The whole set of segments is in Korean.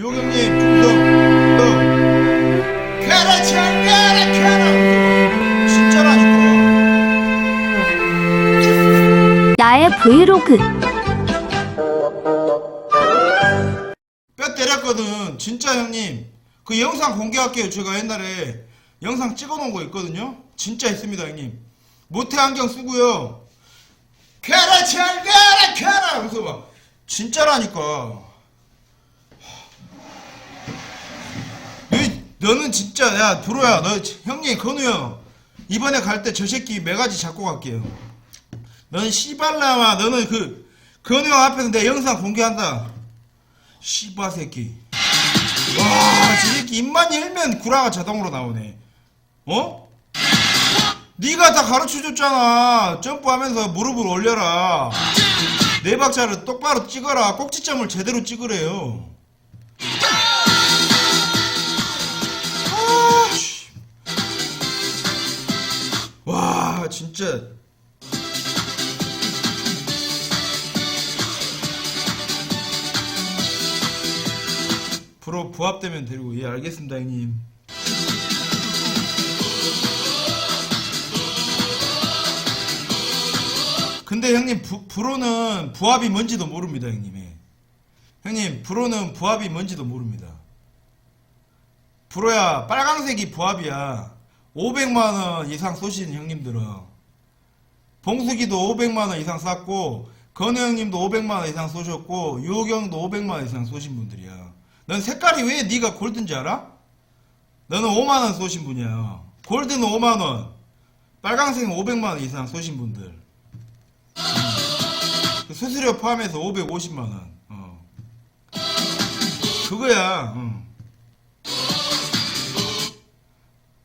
중성 너 그렇지 그래 그래 진짜라니까 나의 브이로그. 뼈 때렸거든. 진짜 형님. 그 영상 공개할게요 제가 옛날에. 영상 찍어놓은 거 있거든요? 진짜 있습니다 형님. 모태 안경 쓰고요. 그렇지 그래 그래서 막 진짜라니까 너, 너는 진짜 야 두로야 너 형님 건우 형 이번에 갈 때 저 새끼 매가지 잡고 갈게요 너는 씨발라마 너는 그 건우 형 앞에서 내 영상 공개한다 씨바 새끼 와, 저 새끼 입만 열면 구라가 자동으로 나오네. 어? 네가 다 가르쳐줬잖아. 점프하면서 무릎을 올려라. 네 박자를 똑바로 찍어라. 꼭지점을 제대로 찍으래요. 와, 진짜. 프로 부합되면 데리고 예 알겠습니다 형님 근데 형님 부, 프로는 부합이 뭔지도 모릅니다 형님 예. 형님 프로는 부합이 뭔지도 모릅니다 프로야 빨강색이 부합이야 500만원 이상 쏘시는 형님들은 봉수기도 500만원 이상 쐈고 건우 형님도 500만원 이상 쏘셨고 유호경도 500만원 이상 쏘신 분들이야 넌 색깔이 왜 네가 골든지 알아? 너는 5만원 쏘신 분이야 골드는 5만원 빨강색은 500만원 이상 쏘신 분들 음. 그 수수료 포함해서 550만원 어. 그거야 응.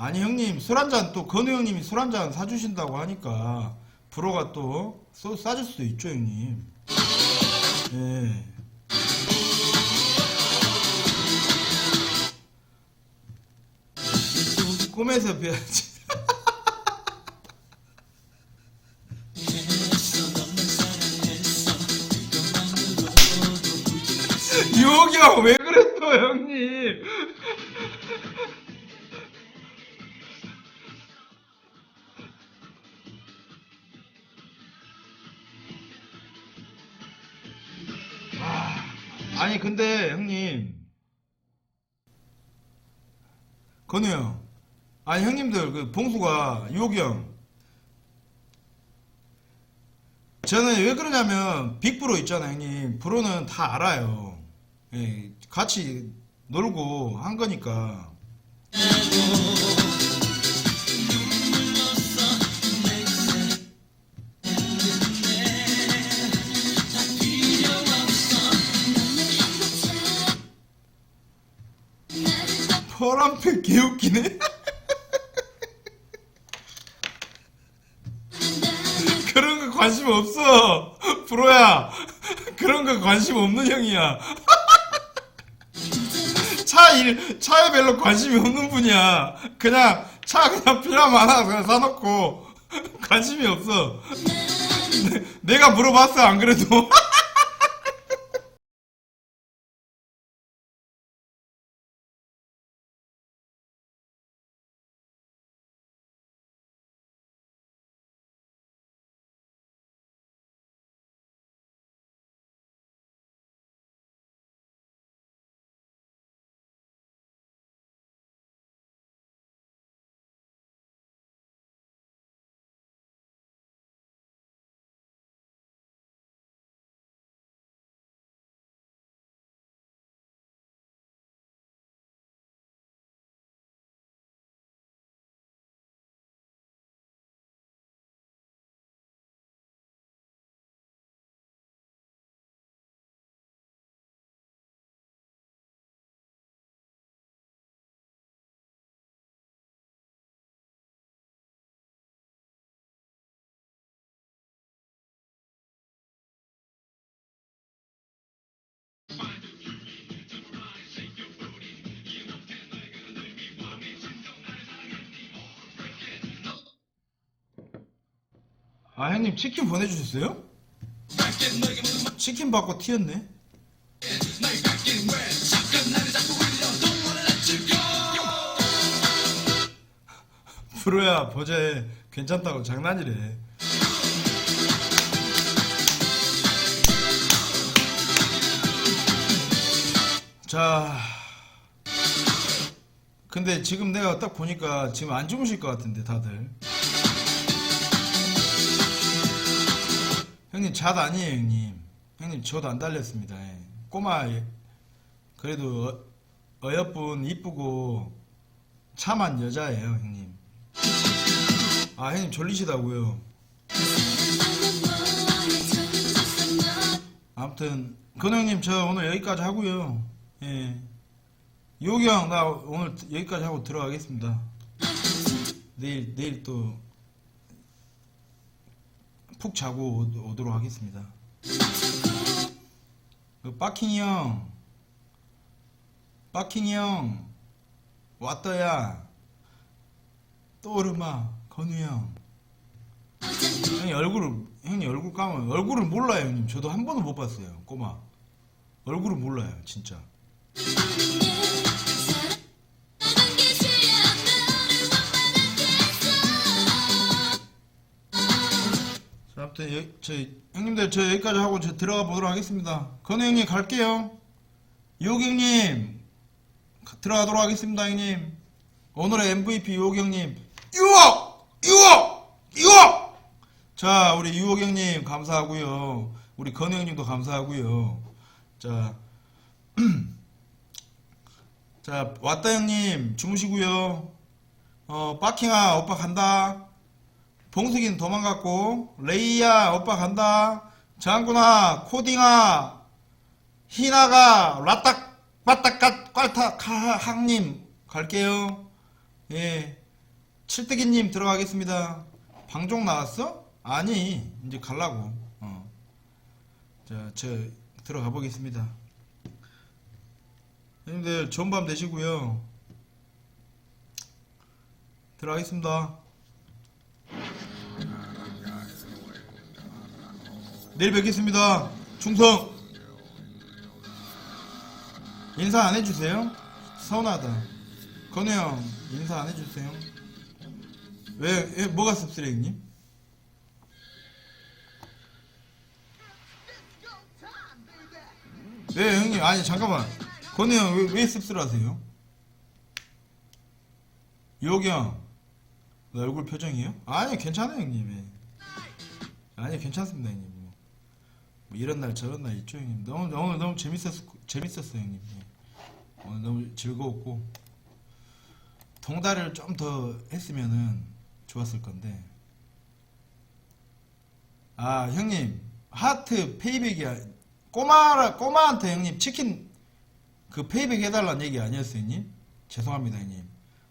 아니 형님 술 한잔 또 건우 형님이 술 한잔 사주신다고 하니까 프로가 또 쏘- 싸줄 수도 있죠 형님. 예. 꿈에서 뵈야지. 유혹이형 왜또 형님 아니 근데 형님. 건우 형. 아니 형님들 그 봉수가 유혹이 형. 저는 왜 그러냐면 빅브로 있잖아요 형님. 브로는 다 알아요. 예, 같이 놀고 한 거니까 파란색 개웃기네? 그런 거 관심 없어. 브로야. 그런 거 관심 없는 형이야. 차 일, 차에 별로 관심이 없는 분이야. 그냥 차 그냥 필요하면 하나 그냥 사놓고. 관심이 없어. 내- 내가 물어봤어 안 그래도 아 형님 치킨 보내주셨어요? 치킨 받고 튀었네. 프로야 보제 괜찮다고 장난이래. 자 근데 지금 내가 딱 보니까 지금 안 주무실 것 같은데 다들. 형님 잣 아니에요 형님. 형님 저도 안 달렸습니다. 예. 꼬마 예. 그래도 어, 어여쁜 이쁘고 참한 여자예요 형님. 아 형님 졸리시다고요. 아무튼 근 형님 저 오늘 여기까지 하고요. 예. 요기 형 나 오늘 여기까지 하고 들어가겠습니다. 내일 내일 또 푹 자고 오- 오도록 하겠습니다. 그 빠킹이 형, 빠킹이 형 왔더야. 또 오르마 건우 형. 형님 얼굴을 형님 얼굴 까면 얼굴을 몰라요 형님. 저도 한 번도 못 봤어요 꼬마. 얼굴을 몰라요 진짜. 아무튼 여, 저 형님들 저 여기까지 하고 저 들어가 보도록 하겠습니다. 건우 형님 갈게요. 유옥 형님 가- 들어가도록 하겠습니다 형님. 오늘의 MVP 유옥 형님. 유옥! 유옥! 유옥! 자 우리 유옥 형님 감사하고요. 우리 건우 형님도 감사하고요. 자. 자 왔다 형님 주무시고요. 어 빠킹아 오빠 간다. 봉숙이는 도망갔고 레이야 오빠 간다. 장군아 코딩아 희나가 라딱 빠딱 깔타 카항님 갈게요. 예. 칠뜨기님 들어가겠습니다. 방종 나왔어? 아니 이제 갈라고. 어. 자저 들어가 보겠습니다. 형님들 좋은 밤 되시고요. 들어가겠습니다 내일 뵙겠습니다. 충성. 인사 안 해주세요? 서운하다. 건우 형 인사 안 해주세요? 왜, 왜 뭐가 씁쓸해 형님? 네 형님 아니 잠깐만 건우 형왜 왜 씁쓸하세요? 요기 형너 얼굴 표정이요? 아니 괜찮아요 형님 예. 아니 괜찮습니다 형님 뭐, 뭐 이런 날 저런 날 있죠 형님. 너무 너무 너무 재밌었 재밌었어요 형님 예. 오늘 너무 즐거웠고. 동달을 좀 더 했으면은 좋았을 건데. 아 형님. 하트 페이백이야 꼬마라 꼬마한테 형님 치킨 그 페이백 해달라는 얘기 아니었어요 형님? 죄송합니다 형님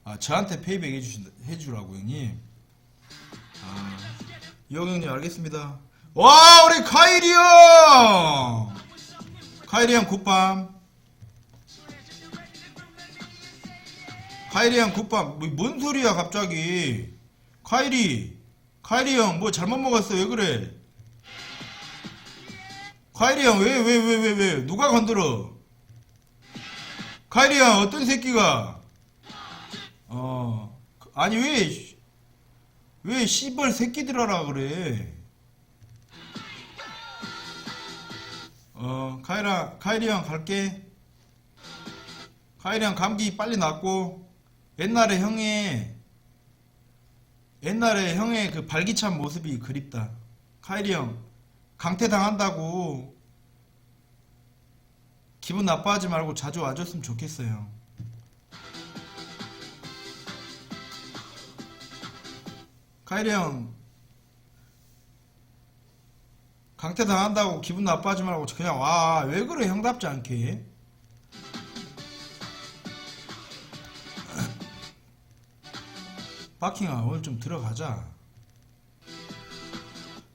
아 저한테 페이백 해주신 해주라고 형님 아 이영 형님 알겠습니다. 와 우리 카이리 형! 카이리 형 굿밤. 카이리 형 굿밤. 뭐, 뭔 소리야 갑자기? 카이리, 카이리 형 뭐 잘못 먹었어 왜 그래? 카이리 형 왜 왜 왜 왜왜 누가 건드려? 카이리 형 어떤 새끼가? 어 아니 왜? 왜 씨벌 새끼들하라 그래? 어, 카이라, 카이리 형 갈게. 카이리 형 감기 빨리 낫고, 옛날에 형의, 옛날에 형의 그 발기찬 모습이 그립다. 카이리 형, 강퇴 당한다고, 기분 나빠하지 말고 자주 와줬으면 좋겠어요. 카이리 형 강퇴 당한다고 기분 나빠하지 말고 그냥 와. 왜 그래 형답지 않게. 빠킹아 오늘 좀 들어가자.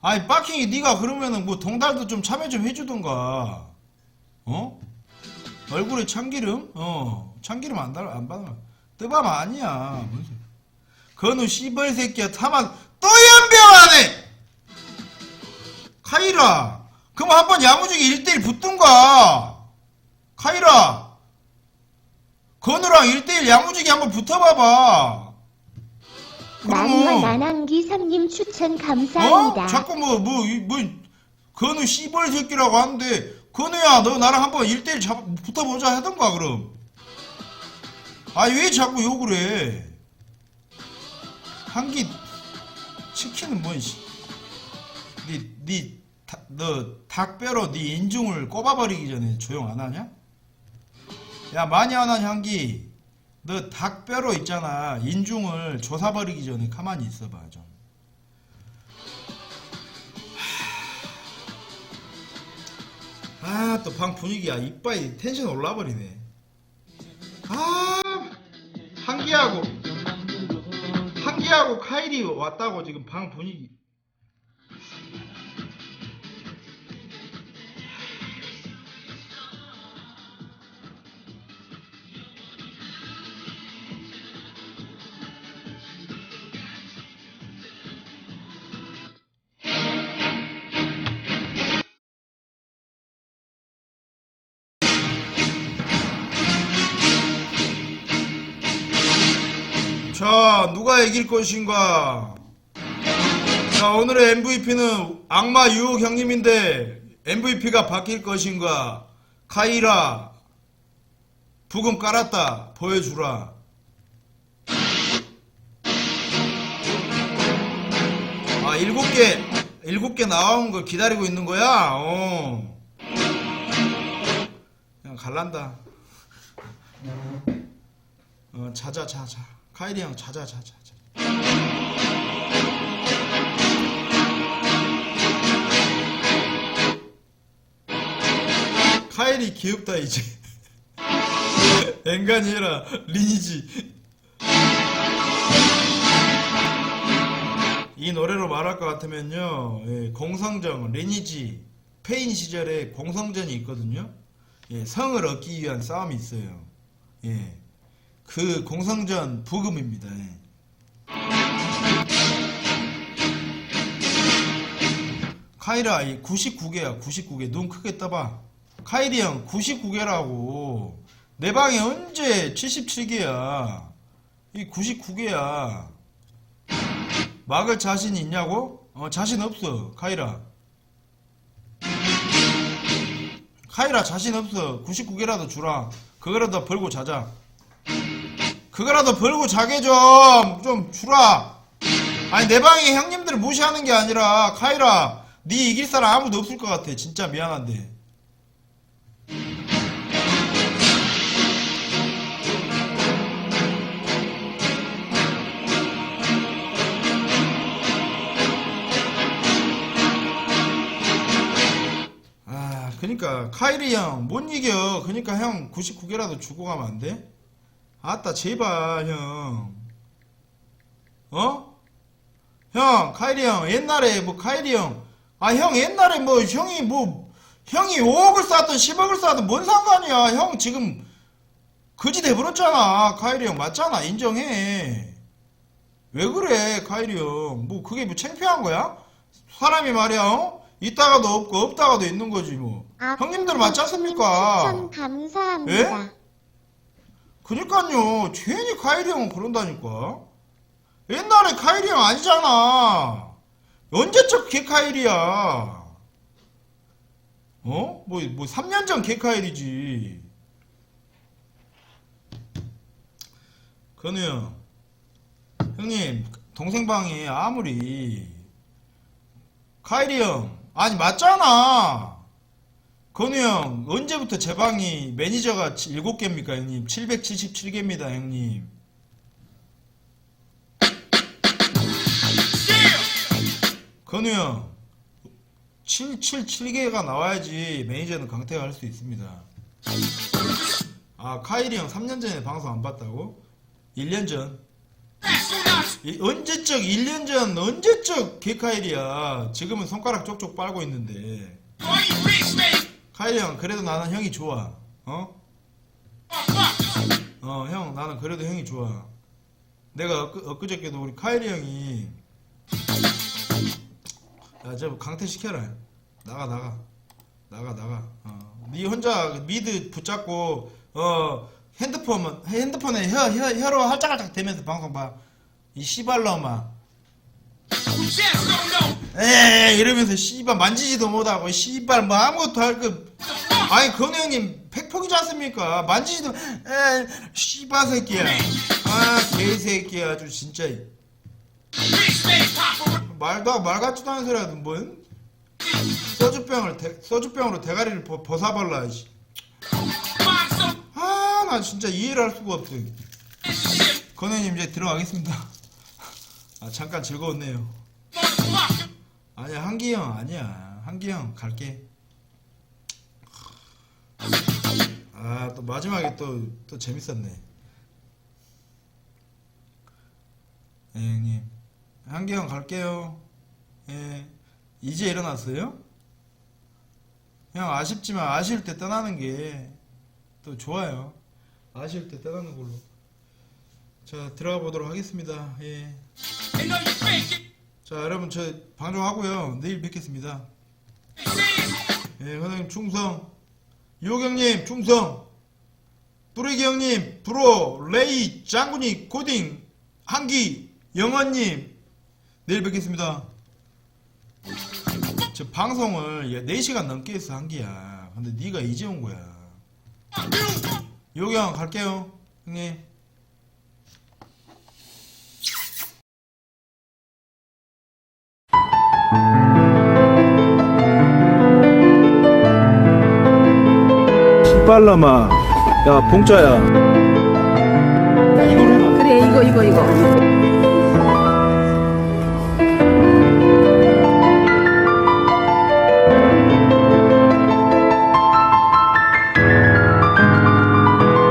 아니 빠킹이 네가 그러면은 뭐 동달도 좀 참여 좀 해주던가. 어? 얼굴에 참기름? 어. 참기름 안 달, 안 받으면 뜨밤 아니야. 뭔 건우 씨벌 새끼야 타만 또 연병하네 카이라 그럼 한 번 야무지게 1대1 붙든가 카이라 건우랑 1대1 야무지게 한번 붙어봐봐 그럼. 나난기 삼님 추천 감사합니다. 어? 자꾸 뭐, 뭐, 이- 뭐, 건우 씨벌 새끼라고 하는데, 건우야, 너 나랑 한번 1대1 잡, 붙어보자 하던가, 그럼. 아, 왜 자꾸 욕을 해? 한기, 치킨은 뭔, 씨. 니, 니, 다- 너, 닭뼈로 니 인중을 꼽아버리기 전에 조용 안 하냐? 야, 많이 안 하냐, 한기? 너 닭뼈로 있잖아. 인중을 조사버리기 전에 가만히 있어봐, 좀. 아, 또 방 분위기야. 이빨이 텐션 올라버리네. 카일이 왔다고 지금 방 분위기. 누가 이길 것인가? 자, 오늘의 MVP는 악마 유혹 형님인데, MVP가 바뀔 것인가? 카이라, 부금 깔았다. 보여주라. 아, 일곱 개, 일곱 개 나온 걸 기다리고 있는 거야? 어. 그냥 갈란다. 어, 자자, 자자. 카이리 형, 자자, 자자, 자. 카이리 귀엽다, 이제. 해라. 리니지. 이 노래로 말할 것 같으면요, 예, 공성정, 리니지, 페인 시절에 공성전이 있거든요. 예, 성을 얻기 위한 싸움이 있어요. 예. 그 공성전 부금입니다. 예. 카이라 이 99개야 99개 눈 크게 떠봐. 카이리 형 99개라고. 내 방에 언제 77개야? 이 99개야. 막을 자신 있냐고? 어 자신 없어 카이라. 카이라 자신 없어. 99개라도 주라. 그거라도 벌고 자자 그거라도 벌고 자게 좀, 좀 주라. 아니, 내 방에 형님들 무시하는 게 아니라, 카이라, 네 이길 사람 아무도 없을 것 같아. 진짜 미안한데. 아, 그니까, 카이리 형, 못 이겨. 그니까 형 99개라도 주고 가면 안 돼? 아따 제발 형 어? 형 카이리 형 옛날에 뭐 카이리 형 아 형 옛날에 뭐 형이 뭐 형이 5억을 쌓든 10억을 쌓든 뭔 상관이야 형 지금 거지 돼버렸잖아 카이리 형 맞잖아 인정해 왜 그래 카이리 형뭐 그게 뭐 창피한 거야? 사람이 말이야 어? 있다가도 없고 없다가도 있는 거지 뭐 아, 형님들 맞지 않습니까? 추천 감사합니다. 예? 그니까요. 괜히 카이리 형은 그런다니까. 옛날에 카이리 형 아니잖아. 언제적 개카일이야? 어? 뭐, 뭐 3년 전 건우 형 형님 동생 방에 아무리. 카이리 형. 아니 맞잖아 건우 형, 언제부터 제 방이 매니저가 7개입니까, 형님? 777개입니다, 형님. 건우 형, 777개가 나와야지 매니저는 강퇴가 할 수 있습니다. 아, 카일이 형 3년 전에 방송 안 봤다고? 1년 전. 이- 언제적 1년 전 언제적 개카일이야. 지금은 손가락 쪽쪽 빨고 있는데. 카일이 형 그래도 나는 형이 좋아. 어? 어 형 나는 그래도 형이 좋아. 내가 엊그, 엊그저께도 우리 카일이 형이 야저 강퇴 시켜라. 나가 나가. 나가 나가. 어. 네 혼자 미드 붙잡고 어 핸드폰 핸드폰에 혀, 혀, 혀로 할짝할짝 대면서 방송 봐. 이 씨발놈아 에 이러면서 씨발 만지지도 못하고 씨발 뭐 아무것도 할그 아니 건우 형님 팩폭이지 않습니까? 만지지도 에 씨발 새끼야. 아 개새끼야 아주 진짜. 말도 말 같지도 않은 소리 하든 뭔? 소주병을 대, 소주병으로 대가리를 벗, 벗어발라 씨. 아나 진짜 이해를 할 수가 없어. 건우 형님 이제 들어가겠습니다. 아 잠깐 즐거웠네요 아니야 한기 형 아니야. 한기 형 갈게. 아 또 마지막에 또 또 재밌었네. 예 형님. 한기 형 갈게요. 예. 이제 일어났어요? 형 아쉽지만 아쉬울 때 떠나는 게 또 좋아요. 아쉬울 때 떠나는 걸로. 자 들어가 보도록 하겠습니다. 예. 자 여러분 저 방송하고요. 내일 뵙겠습니다. 예 선생님 충성. 유경님 충성. 뚜레기 형님 브로 레이 장군이 코딩 한기 영원님. 내일 뵙겠습니다. 저 방송을 4시간 넘게 했어 한기야. 근데 네가 이제 온 거야. 요경 갈게요. 형님 빨라마. 야 봉짜야. 그래 이거 이거 이거